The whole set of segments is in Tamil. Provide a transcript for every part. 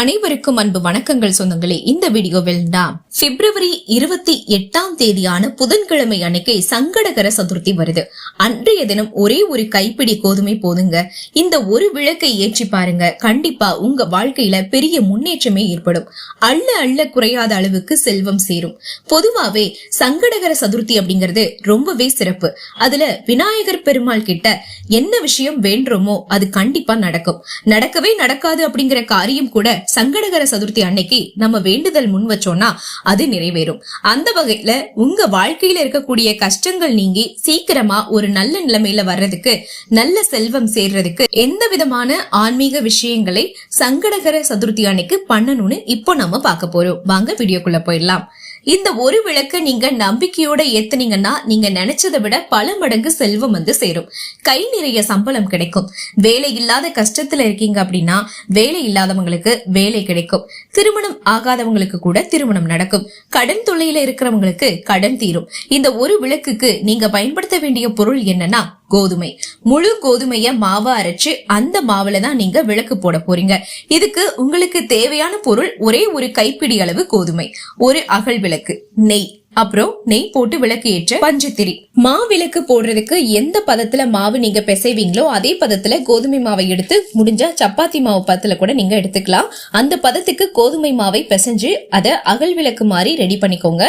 அனைவருக்கும் அன்பு வணக்கங்கள் சொந்தங்களே. இந்த வீடியோவில் நாம் பிப்ரவரி இருபத்தி எட்டாம் தேதியான புதன்கிழமை அன்னைக்கு சங்கடகர சதுர்த்தி வருது. அன்றைய தினம் ஒரே ஒரு கைப்பிடி கோதுமை போதுங்க. இந்த ஒரு விளக்கை ஏற்றி பாருங்க. கண்டிப்பா உங்க வாழ்க்கையில பெரிய முன்னேற்றமே ஏற்படும். அள்ள அள்ள குறையாத அளவுக்கு செல்வம் சேரும். பொதுவாவே சங்கடகர சதுர்த்தி அப்படிங்கிறது ரொம்பவே சிறப்பு. அதுல விநாயகர் பெருமாள் கிட்ட என்ன விஷயம் வேண்டுமோ அது கண்டிப்பா நடக்கும். நடக்கவே நடக்காது அப்படிங்கிற காரியம் கூட சங்கடகர சதுர்த்தி அன்னைக்கு நம்ம வேண்டுதல் முன் வச்சோம்னா அது நிறைவேறும். அந்த வகையில உங்க வாழ்க்கையில இருக்கக்கூடிய கஷ்டங்கள் நீங்கி சீக்கிரமா ஒரு நல்ல நிலைமையில வர்றதுக்கு நல்ல செல்வம் சேர்றதுக்கு எந்த விதமான ஆன்மீக விஷயங்களை சங்கடகர சதுர்த்தி அன்னைக்கு பண்ணணும்னு இப்போ நம்ம பார்க்க போறோம். வாங்க வீடியோக்குள்ள போயிடலாம். இந்த ஒரு விளக்க நீங்க நம்பிக்கையோட ஏத்துனீங்கன்னா நீங்க நினைச்சதை விட பல மடங்கு செல்வம் வந்து சேரும். கை நிறைய சம்பளம் கிடைக்கும். வேலை இல்லாத கஷ்டத்துல இருக்கீங்க அப்படின்னா வேலை இல்லாதவங்களுக்கு வேலை கிடைக்கும். திருமணம் ஆகாதவங்களுக்கு கூட திருமணம் நடக்கும். கடன் தொல்லையில இருக்கிறவங்களுக்கு கடன் தீரும். இந்த ஒரு விளக்குக்கு நீங்க பயன்படுத்த வேண்டிய பொருள் என்னன்னா கோதுமை. முழு கோதுமைய மாவா அரைச்சு அந்த மாவுல தான் நீங்க விளக்கு போட போறீங்க. இதுக்கு உங்களுக்கு தேவையான பொருள் ஒரே ஒரு கைப்பிடி அளவு கோதுமை ஒரு அகல் விளக்கு நெய் அப்புறம் நெய் போட்டு விளக்கு ஏற்ற பஞ்சத்திரி. மா விளக்கு போடுறதுக்கு எந்த பதத்துல மாவு நீங்க பிசைவீங்களோ அதே பதத்துல கோதுமை மாவை எடுத்து முடிஞ்சா சப்பாத்தி மாவு பதத்துல கூட நீங்க எடுத்துக்கலாம். அந்த பதத்துக்கு கோதுமை மாவை பிசைஞ்சு அதை அகல் விளக்கு மாதிரி ரெடி பண்ணிக்கோங்க.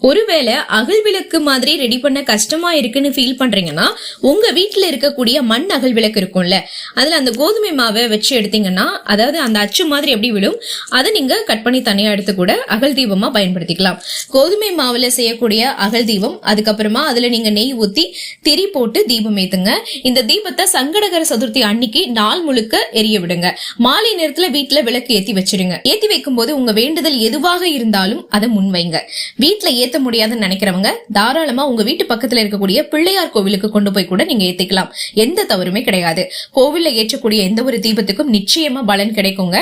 ஒருவேளை அகல் விளக்கு மாதிரி ரெடி பண்ண கஷ்டமா இருக்குன்னு ஃபீல் பண்றீங்கன்னா உங்க வீட்டில் இருக்கக்கூடிய மண் அகல் விளக்கு இருக்கும்ல அதுல அந்த கோதுமை மாவை வச்சு எடுத்தீங்கன்னா அதாவது அந்த அச்சு மாதிரி எப்படி விழும் அதை நீங்க கட் பண்ணி தனியா எடுத்து கூட அகல் தீபமா பயன்படுத்திக்கலாம். கோதுமை மாவுல செய்யக்கூடிய அகல் தீபம் அதுக்கப்புறமா அதுல நீங்க நெய் ஊத்தி திரி போட்டு தீபம் ஏத்துங்க. இந்த தீபத்தை சங்கடகர சதுர்த்தி அன்னைக்கு நாள் முழுக்க எரிய விடுங்க. மாலை நேரத்துல வீட்டுல விளக்கு ஏத்தி வச்சிருங்க. ஏத்தி வைக்கும் போது உங்க வேண்டுதல் எதுவாக இருந்தாலும் அதை முன்வைங்க. வீட்டுல ஏத்த முடியாதுன்னு நினைக்கிறவங்க தாராளமா உங்க வீட்டு பக்கத்துல இருக்கக்கூடிய பிள்ளையார் கோவிலுக்கு கொண்டு போய் கூட நீங்க ஏத்திக்கலாம். எந்த தவறுமே கிடையாது. கோவில்ல ஏற்றக்கூடிய எந்த ஒரு தீபத்துக்கும் நிச்சயமா பலன் கிடைக்குங்க.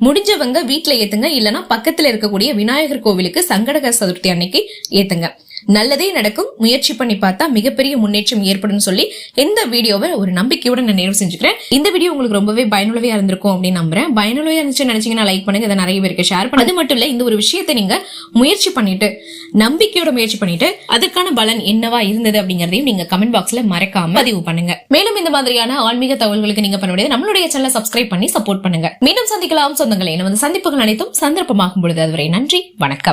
முடிஞ்சவங்க வீட்டுல ஏத்துங்க. இல்லைன்னா பக்கத்துல இருக்கக்கூடிய விநாயகர் கோவிலுக்கு சங்கடகர சதுர்த்தி அன்னைக்கு ஏத்துங்க. நல்லதே நடக்கும். முயற்சி பண்ணி பார்த்தா மிகப்பெரிய முன்னேற்றம் ஏற்படும் சொல்லி இந்த வீடியோவை ஒரு நம்பிக்கையோட நான் நிறைவு செஞ்சுக்கிறேன். இந்த வீடியோ உங்களுக்கு ரொம்பவே பயனுள்ளவையா இருந்திருக்கும் அப்படின்னு நம்புறேன். பயனுள்ளவையா இருந்துச்சு நினைச்சீங்கன்னா லைக் பண்ணுங்க. இதை நிறைய பேருக்கு ஷேர் பண்ணு அது மட்டும் இல்ல இந்த ஒரு விஷயத்தை நீங்க முயற்சி பண்ணிட்டு நம்பிக்கையோட முயற்சி பண்ணிட்டு அதுக்கான பலன் என்னவா இருந்தது அப்படிங்கறதையும் நீங்க கமெண்ட் பாக்ஸ்ல மறக்காம பதிவு பண்ணுங்க. மேலும் இந்த மாதிரியான ஆன்மீக தகவல்களுக்கு நீங்க பண்ண முடியாது நம்மளுடைய சேனலை சப்ஸ்கிரைப் பண்ணி சப்போர்ட் பண்ணுங்க. மீண்டும் சந்திக்கலாம். சொந்தங்களே நமது சந்திப்புகள் அனைத்தும் சந்தர்ப்பமாகும் பொழுது அதுவரை நன்றி. வணக்கம்.